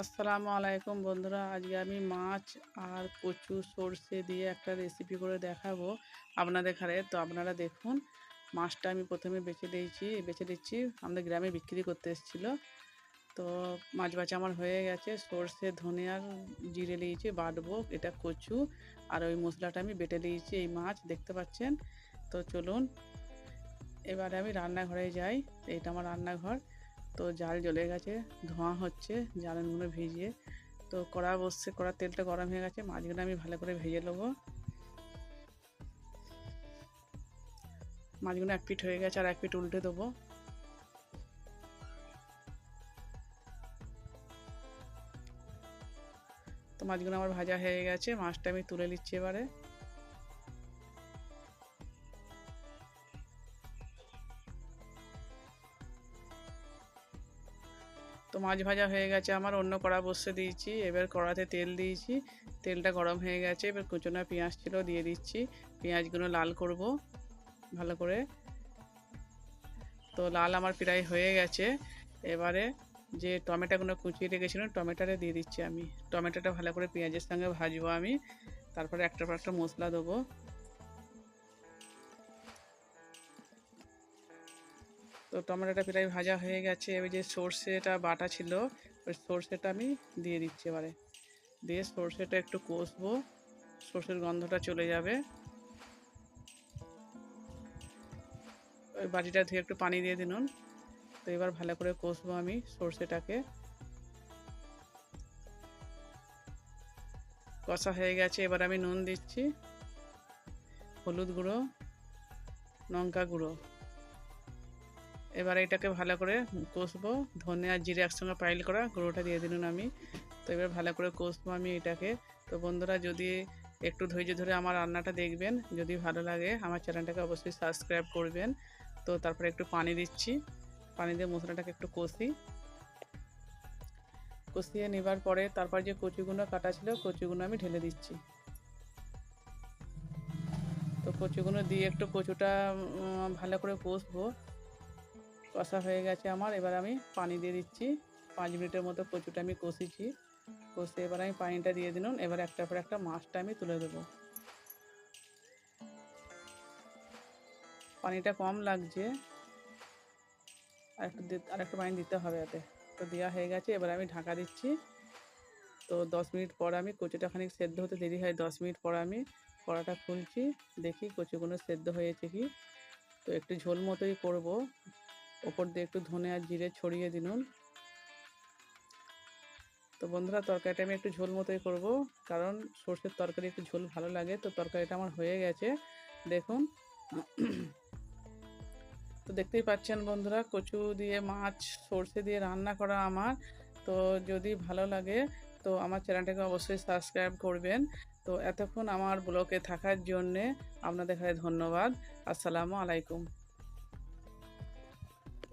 আসসালামু আলাইকুম বন্ধুরা, আজকে আমি মাছ আর কচু সর্ষে দিয়ে একটা রেসিপি করে দেখাবো আপনাদের ঘরে। তো আপনারা দেখুন, মাছটা আমি প্রথমে বেছে দিয়েছি, বেছে দিচ্ছি, আমাদের গ্রামে বিক্রি করতে এসেছিল। তো মাছ বাছা আমার হয়ে গেছে, সর্ষে ধনে আর জিরে নিয়েছি, বাটবো, এটা কচু আর ওই মশলাটা আমি বেটে দিয়েছি এই মাছ, দেখতে পাচ্ছেন? তো চলুন, এবারে আমি রান্নাঘরে যাই, এইটা আমার রান্নাঘর। তো জাল জ্বলে গেছে, ধোঁয়া হচ্ছে জালেনগুলো ভিজিয়ে। তো কড়া বসছে, কড়ার তেলটা গরম হয়ে গেছে, মাছগুলো আমি ভালো করে ভেজে নেব। মাছগুলো এক পিঠ হয়ে গেছে, আর এক পিঠ উল্টে দেবো। তো মাছগুলো আমার ভাজা হয়ে গেছে, মাছটা আমি তুলে নিচ্ছি এবারে। তো মাছ ভাজা হয়ে গেছে, আমার অন্য কড়া বসে দিয়েছি, এবার কড়াতে তেল দিয়েছি, তেলটা গরম হয়ে গেছে, এবার কুচনা পেঁয়াজ ছিল দিয়ে দিচ্ছি, পেঁয়াজগুলো লাল করব ভালো করে। তো লাল আমার প্রায় হয়ে গেছে, এবারে যে টমেটোগুলো কুচিয়ে রেখেছিলাম, টমেটোটা দিয়ে দিচ্ছি আমি, টমেটোটা ভালো করে পেঁয়াজের সঙ্গে ভাজবো আমি, তারপরে একটার পর একটা মশলা দেবো। তো টমেটোটা প্রায় ভাজা হয়ে গেছে। এবার যে সর্ষেটা বাটা ছিল, ওই সর্ষেটা আমি দিয়ে দিচ্ছি এবারে। দিয়ে সর্ষেটা একটু কষবো, সর্ষের গন্ধটা চলে যাবে। ওই বাটিটা ধুয়ে একটু পানি দিয়ে দিন তো এবার ভালো করে কষবো আমি সর্ষেটাকে। কষা হয়ে গেছে, এবার আমি নুন দিচ্ছি। হলুদ গুঁড়ো, লঙ্কা গুঁড়ো। এবার এটাকে ভালো করে কষবো। ধনে আর জিরে একসঙ্গে পাইল করা, গুঁড়োটা দিয়ে দিলাম আমি। তো এবার ভালো করে কষবো আমি এটাকে। তো বন্ধুরা, যদি একটু ধৈর্য ধরে আমার রান্নাটা দেখবেন, যদি ভালো লাগে, আমার চ্যানেলটাকে অবশ্যই সাবস্ক্রাইব করবেন। তো তারপরে একটু পানি দিচ্ছি। পানি দিয়ে মশলাটাকে একটু কষি। কষিয়ে নেবার পরে তারপর যে কচুগুলো কাটা ছিল কচুগুলো আমি ঢেলে দিচ্ছি। তো কচুগুলো দিয়ে একটু কচুটা ভালো করে কষবো। কষা হয়ে গেছে আমার। এবার আমি পানি দিয়ে দিচ্ছি। পাঁচ মিনিটের মতো কচুটা আমি কষিছি। কষে এবার আমি পানিটা দিয়ে দিলাম এবার একটার পর একটা মাছটা আমি তুলে দেবো। পানিটা কম লাগছে। একটু আর একটু পানি দিতে হবে এতে। তো দেওয়া হয়ে গেছে। এবার আমি ঢাকা দিচ্ছি। তো দশ মিনিট পর আমি কচুটা খানিক সেদ্ধ হতে দেরি হয়। দশ মিনিট পর আমি কড়াটা খুলছি। দেখি কচুগুলো সেদ্ধ হয়েছে কি। তো একটু ঝোল মতোই করব। ওপর দিয়ে একটু ধনে আর জিরে ছড়িয়ে দিনুন। তো বন্ধুরা, তরকারিটা আমি একটু ঝোল মতোই করব, কারণ সর্ষের তরকারি একটু ঝোল ভালো লাগে, তো তরকারিটা আমার হয়ে গেছে। দেখুন, তো দেখতেই পাচ্ছেন বন্ধুরা, কচু দিয়ে, মাছ, সর্ষে দিয়ে রান্না করা আমার। তো যদি ভালো লাগে, তো আমার চ্যানেলটাকে অবশ্যই সাবস্ক্রাইব করবেন। তো এতক্ষণ আমার ব্লগে থাকার জন্যে আপনাদের ধন্যবাদ। আসসালামু আলাইকুম।